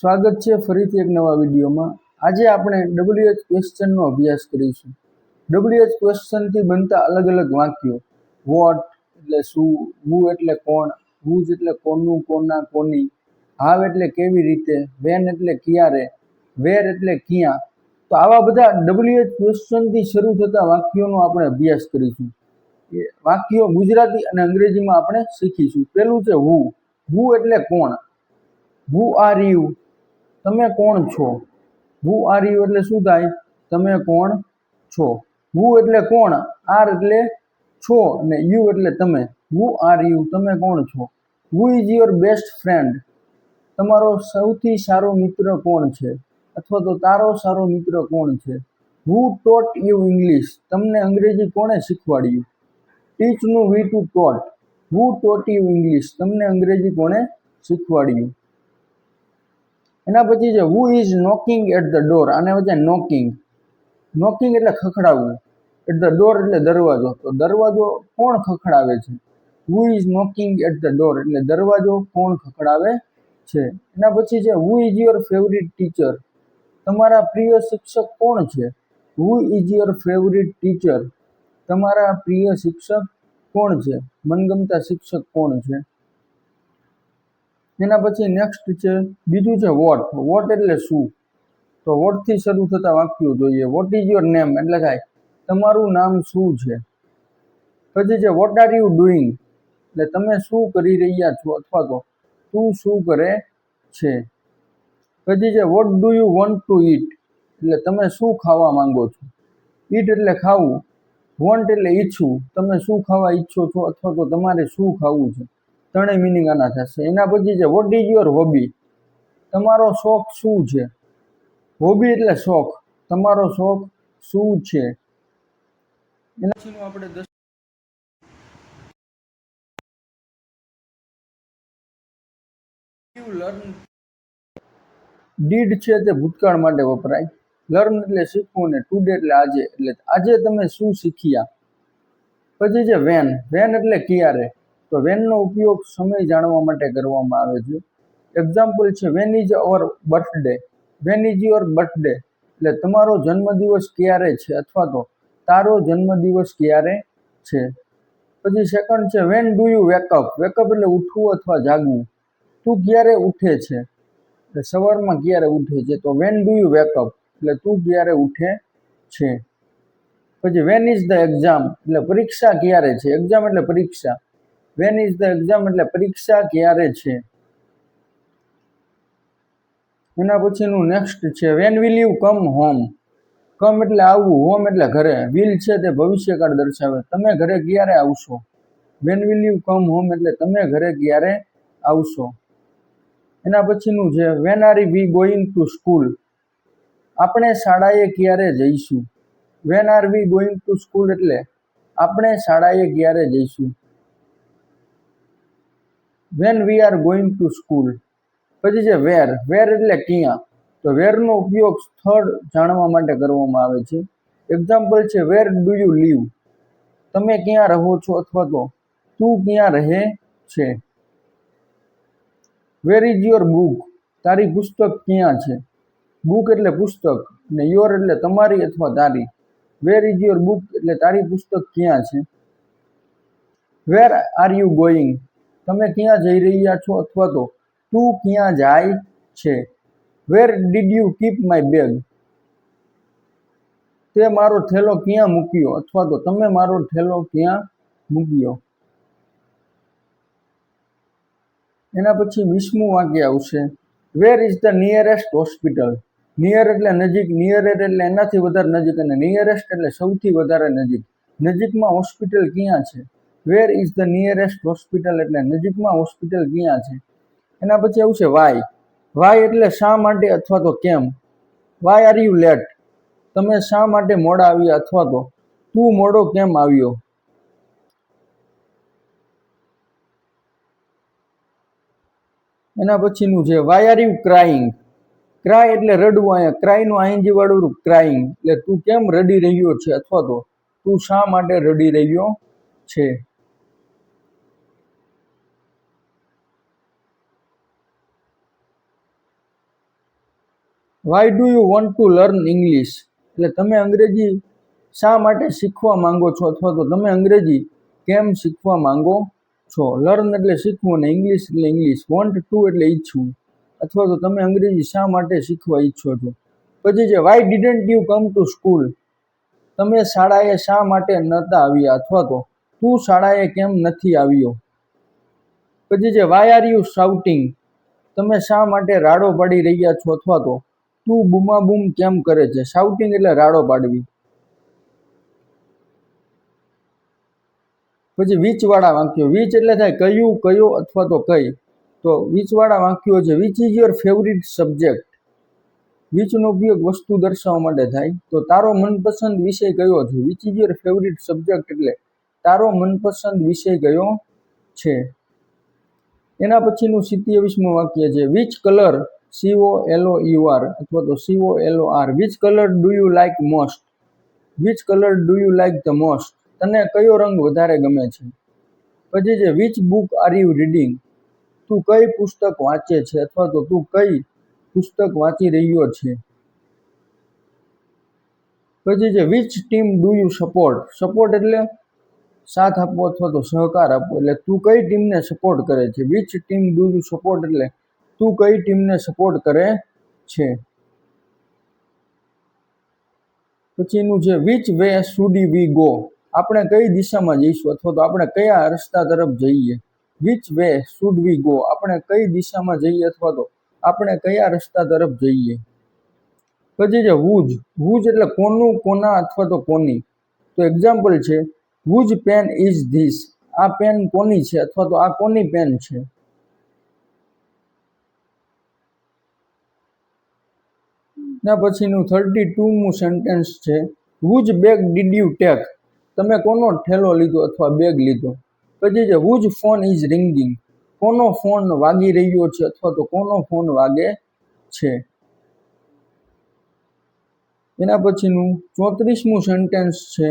સ્વાગત છે ફરીથી એક નવા વિડીયોમાં. આજે આપણે ડબલ્યુએચ ક્વેશ્ચનનો અભ્યાસ કરીશું. ડબલ્યુએચ ક્વેશ્ચનથી બનતા અલગ અલગ વાક્યો. વોટ એટલે શું હુ એટલે કોણ હુજ એટલે કોનું, કોના, કોની હાવ એટલે કેવી રીતે વેન એટલે ક્યારે વેર એટલે ક્યાં. તો આવા બધા ડબલ્યુએચ ક્વેશ્ચનથી શરૂ થતા વાક્યોનો આપણે અભ્યાસ કરીશું. એ વાક્યો ગુજરાતી અને અંગ્રેજીમાં આપણે શીખીશું. પહેલું છે હુ હુ એટલે કોણ? હુ આર યુ તમે કોણ છો? હુ આર યુ એટલે શું થાય? તમે કોણ છો? હુ એટલે કોણ? આર એટલે છો અને યુ એટલે તમે. હુ આર યુ, તમે કોણ છો? Who is your best friend. તમારો સૌથી સારો મિત્ર કોણ છે? અથવા તો તારો સારો મિત્ર કોણ છે? Who taught you English. તમને અંગ્રેજી કોણે શીખવાડ્યું? ટીચનું V two taught. Who taught you English. તમને અંગ્રેજી કોણે શીખવાડ્યું? એના પછી છે who is knocking at the door આને વચ્ચે નોકિંગ નોકિંગ એટલે ખખડાવવું. એટ ધ ડોર એટલે દરવાજો. તો દરવાજો કોણ ખખડાવે છે? Who is knocking at the door એટલે દરવાજો કોણ ખખડાવે છે? એના પછી છે who is your favourite teacher તમારા પ્રિય શિક્ષક કોણ છે? Who is your favourite teacher તમારા પ્રિય શિક્ષક કોણ છે? મનગમતા શિક્ષક કોણ છે? એના પછી નેક્સ્ટ છે, બીજું છે વોટ વોટ એટલે શું? તો વોટથી શરૂ થતા વાક્યો જોઈએ. વોટ ઇઝ યોર નેમ એટલે થાય તમારું નામ શું છે? પછી છે વોટ આર યુ ડુઈંગ એટલે તમે શું કરી રહ્યા છો? અથવા તો તું શું કરે છે? પછી છે what do you want to eat એટલે તમે શું ખાવા માંગો છો? ઈટ એટલે ખાવું. વોન્ટ એટલે ઈચ્છવું. તમે શું ખાવા ઈચ્છો છો? અથવા તો તમારે શું ખાવું છે? ત્રણેય મિનિંગ આના થશે. એના પછી છે વોટ ઇઝ યોર હોબી તમારો શોખ શું છે? હોબી એટલે શોખ. તમારો શોખ શું છે? એના પછીનું આપણે લર્ન ડીડ છે તે ભૂતકાળ માટે વપરાય. લર્ન એટલે શીખવું ને ટુડે એટલે આજે. એટલે આજે તમે શું શીખ્યા? પછી છે વેન વેન એટલે ક્યારે? તો વેનનો ઉપયોગ સમય જાણવા માટે કરવામાં આવે છે. એક્ઝામ્પલ છે when is our birthday. When is your birthday. એટલે તમારો જન્મદિવસ ક્યારે છે અથવા તો તારો જન્મદિવસ ક્યારે છે? પછી સેકન્ડ છે when do you wake up wake up એટલે ઉઠવું અથવા જાગવું. તું ક્યારે ઉઠે છે? એટલે સવારમાં ક્યારે ઉઠે છે? તો વેન ડુ યુ વેકઅપ એટલે તું ક્યારે ઉઠે છે? પછી વેન ઇઝ ધ એક્ઝામ એટલે પરીક્ષા ક્યારે છે? એક્ઝામ એટલે પરીક્ષા. વેન ઇઝ ધ એક્ઝામ એટલે પરીક્ષા ક્યારે છે? એના પછીનું નેક્સ્ટ છે. When will you come home come એટલે આવવું હોમ એટલે ઘરે. વિલ છે તે ભવિષ્યકાળ દર્શાવે. તમે ઘરે ક્યારે આવશો? When will you come home એટલે તમે ઘરે ક્યારે આવશો? એના પછીનું છે when are we going to school આપણે શાળાએ ક્યારે જઈશું? When are we going to school એટલે આપણે શાળાએ ક્યારે જઈશું? When we are going to school પછી છે વેર વેર એટલે ક્યાં? તો વેરનો ઉપયોગ સ્થળ જાણવા માટે કરવામાં આવે છે. એક્ઝામ્પલ છે વેર ડુ યુ લીવ તમે ક્યાં રહો છો અથવા તો તું ક્યાં રહે છે? વેર ઇઝ યોર બુક તારી પુસ્તક ક્યાં છે? બુક એટલે પુસ્તક ને યોર એટલે તમારી અથવા તારી. વેર ઇઝ યોર બુક એટલે તારી પુસ્તક ક્યાં છે? વેર આર યુ ગોઈંગ તમે ક્યાં જઈ રહ્યા છો અથવા તો તું ક્યાં જાય છે? Where did you keep my bag તે મારો થેલો ક્યાં મૂક્યો? અથવા તો તમે મારો થેલો ક્યાં મૂક્યો? એના પછી વીસમું વાક્ય આવશે. Where is the nearest hospital near એટલે નજીક નિયર એટલે એનાથી વધારે નજીક અને નિયરેસ્ટ એટલે સૌથી વધારે નજીક. નજીકમાં હોસ્પિટલ ક્યાં છે? Where is the nearest hospital એટલે નજીકમાં હોસ્પિટલ ક્યાં છે? એના પછી આવશે વાય વાય એટલે શા માટે અથવા તો કેમ? વાય આર યુ લેટ તમે શા માટે મોડા આવ્યા અથવા તો તું મોડો કેમ આવ્યો? એના પછીનું છે why are you crying cry એટલે રડવું અહીંયા. ક્રાયનું આઈંજી વાળું ક્રાઇંગ એટલે તું કેમ રડી રહ્યો છે અથવા તો તું શા માટે રડી રહ્યો છે? Why do you want to learn English એટલે તમે અંગ્રેજી શા માટે શીખવા માંગો છો? અથવા તો તમે અંગ્રેજી કેમ શીખવા માંગો છો? લર્ન એટલે શીખવું અને ઇંગ્લિશ એટલે ઇંગ્લિશ વોન્ટ ટુ એટલે ઈચ્છવું. અથવા તો તમે અંગ્રેજી શા માટે શીખવા ઈચ્છો છો? પછી છે why didn't you come to school તમે શાળાએ શા માટે નહોતા આવ્યા? અથવા તો તું શાળાએ કેમ નથી આવ્યો? પછી છે વાય આર યુ શાઉટિંગ તમે શા માટે રાડો પાડી રહ્યા છો? અથવા તો તું બૂમાબૂમ કેમ કરે છે? શાઉટિંગ એટલે રાડો પાડવી. પછી વીચવાળા વાક્યો વીચ એટલે થાય કયું, કયો અથવા તો કઈ. તો વીચવાળા વાક્યો છે which is your favourite subject વીચનો ઉપયોગ વસ્તુ દર્શાવવા માટે થાય. તો તારો મનપસંદ વિષય કયો છે? Which is your favourite subject એટલે તારો મનપસંદ વિષય કયો છે? એના પછીનું સિત્યાવીસમું વાક્ય છે which colour C O L O U R અથવા તો C O L O R which colour do you like most which colour do you like the most તને કયો રંગ વધારે ગમે છે? પછી છે which book are you reading તું કઈ પુસ્તક વાંચે છે અથવા તો તું કઈ પુસ્તક વાંચી રહ્યો છે? પછી છે which team do you support support એટલે સાથ આપવો અથવા તો સહકાર આપવો એટલે તું કઈ ટીમને સપોર્ટ કરે છે? Which team do you support એટલે તું કઈ ટીમને સપોર્ટ કરે છે? પછીનું છે which way should we go આપણે કઈ દિશામાં જઈશું અથવા તો આપણે કયા રસ્તા તરફ જઈએ? Which way should we go આપણે કઈ દિશામાં જઈએ અથવા તો આપણે કયા રસ્તા તરફ જઈએ? પછી છે હુજ હુજ એટલે કોનું, કોના અથવા તો કોની? તો એક્ઝામ્પલ છે હુજ પેન ઇઝ ધીસ આ પેન કોની છે અથવા તો આ કોની પેન છે? ના, પછીનું થર્ટી ટુમું સેન્ટેન્સ છે. Whose bag did you take તમે કોનો ઠેલો લીધો અથવા બેગ લીધો? પછી છે હુજ ફોન ઇઝ રિંગિંગ કોનો ફોન વાગી રહ્યો છે અથવા તો કોનો ફોન વાગે છે? એના પછીનું ચોત્રીસમું સેન્ટેન્સ છે.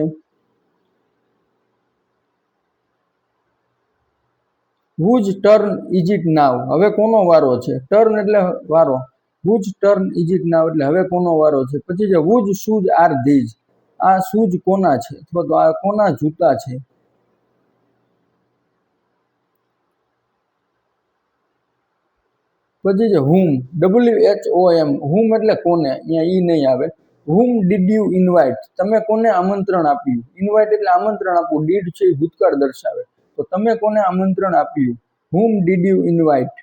Whose turn is it now હવે કોનો વારો છે? ટર્ન એટલે વારો. Whose turn is it now એટલે હવે કોનો વારો છે? પછી છે હુજ શૂઝ આર ધીઝ આ શૂઝ કોના છે? અથવા તો આ કોના જૂતા છે? પછી છે હુમ ડબલ્યુ એચ ઓ એમ હુમ એટલે કોને? અહીંયા ઈ નહીં આવે. હુમ ડીડ યુ ઇન્વાઇટ તમે કોને આમંત્રણ આપ્યું? ઇન્વાઇટ એટલે આમંત્રણ આપવું. ડીડ છે, એ ભૂતકાળ દર્શાવે. તો તમે કોને આમંત્રણ આપ્યું? હુમ ડીડ યુ ઇન્વાઇટ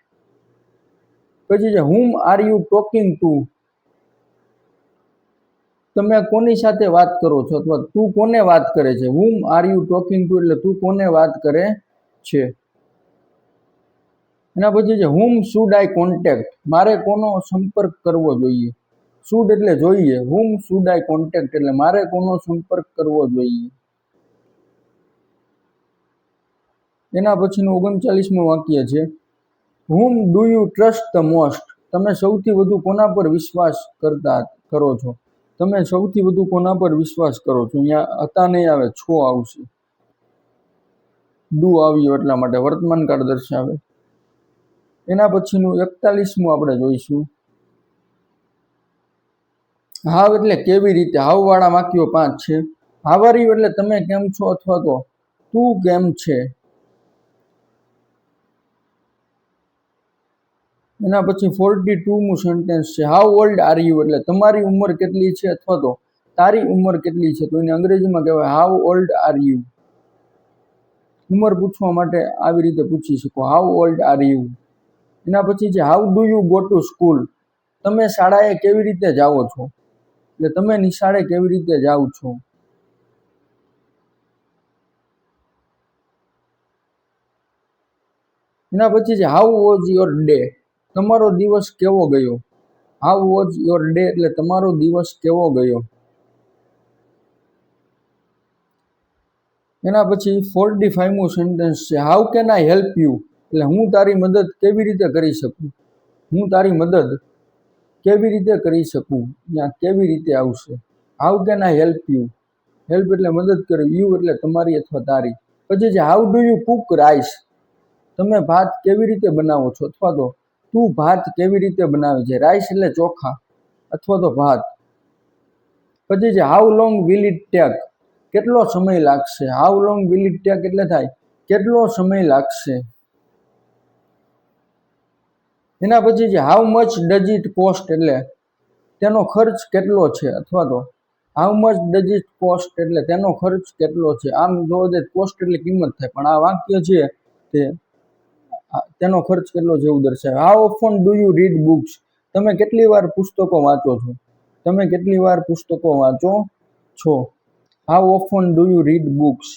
પછી છે, whom are you talking to? તમે કોની સાથે વાત કરો છો? અથવા તું કોને વાત કરે છે? Whom are you talking to? એટલે તું કોને વાત કરે છે? એના પછી છે, હુમ શુડ આઈ કોન્ટેક્ટ? મારે કોનો સંપર્ક કરવો જોઈએ? શુડ એટલે જોઈએ. Whom should I contact? એટલે મારે કોનો સંપર્ક કરવો જોઈએ? એના પછીનું ઓગણચાલીસમું વાક્ય છે whom do you trust the most તમે સૌથી વધુ કોના પર વિશ્વાસ કરતા કરો છો? તમે સૌથી વધુ કોના પર વિશ્વાસ કરો છો? અહીંયા હતા નહીં આવે, છો આવશે. ડુ આવ્યો એટલા માટે વર્તમાન કાળ દર્શાવે. એના પછીનું એકતાલીસમું આપણે જોઈશું. હાવ એટલે કેવી રીતે? હાવ વાળા વાક્યો પાંચ છે. હાવારી એટલે તમે કેમ છો અથવા તો તું કેમ છે? એના પછી ફોર્ટી ટુમું સેન્ટેન્સ છે. હાઉ ઓલ્ડ આર યુ એટલે તમારી ઉંમર કેટલી છે અથવા તો તારી ઉંમર કેટલી છે? તો એને અંગ્રેજીમાં કહેવાય હાઉ ઓલ્ડ આર યુ ઉંમર પૂછવા માટે આવી રીતે પૂછી શકો. હાઉ ઓલ્ડ આર યુ એના પછી છે how do you go to school તમે શાળાએ કેવી રીતે જાઓ છો? એટલે તમે નિશાળે કેવી રીતે જાઓ છો? એના પછી છે હાઉ વોઝ યોર ડે તમારો દિવસ કેવો ગયો? હાઉ વોઝ યોર ડે એટલે તમારો દિવસ કેવો ગયો? એના પછી ફોર્ટી ફાઈવમું સેન્ટેન્સ છે. How can I help you એટલે હું તારી મદદ કેવી રીતે કરી શકું? હું તારી મદદ કેવી રીતે કરી શકું? ત્યાં કેવી રીતે આવશે? How can I help you help એટલે મદદ કરવી. યુ એટલે તમારી અથવા તારી. પછી છે how do you cook rice તમે ભાત કેવી રીતે બનાવો છો? અથવા તો તું ભાત કેવી રીતે બનાવે છે? રાઈસ એટલે ચોખા અથવા તો ભાત. પછી છે how long will it take કેટલો સમય લાગશે? How long will it take એટલે થાય? કેટલો સમય લાગશે? એના પછી છે how much does it cost એટલે તેનો ખર્ચ કેટલો છે? અથવા તો how much does it cost એટલે તેનો ખર્ચ કેટલો છે? આમ જોવા જઈએ કોસ્ટ એટલે કિંમત થાય, પણ આ વાક્ય છે તે તેનો ખર્ચ કેટલો જેવું દર્શાવે. How often do you read books તમે કેટલી વાર પુસ્તકો વાંચો છો? તમે કેટલી વાર પુસ્તકો વાંચો છો? How often do you read books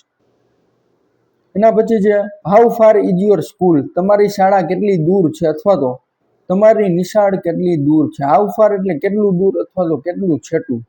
એના પછી છે how far is your school તમારી શાળા કેટલી દૂર છે અથવા તો તમારી નિશાળ કેટલી દૂર છે? હાઉ ફાર એટલે કેટલું દૂર અથવા તો કેટલું છેટું?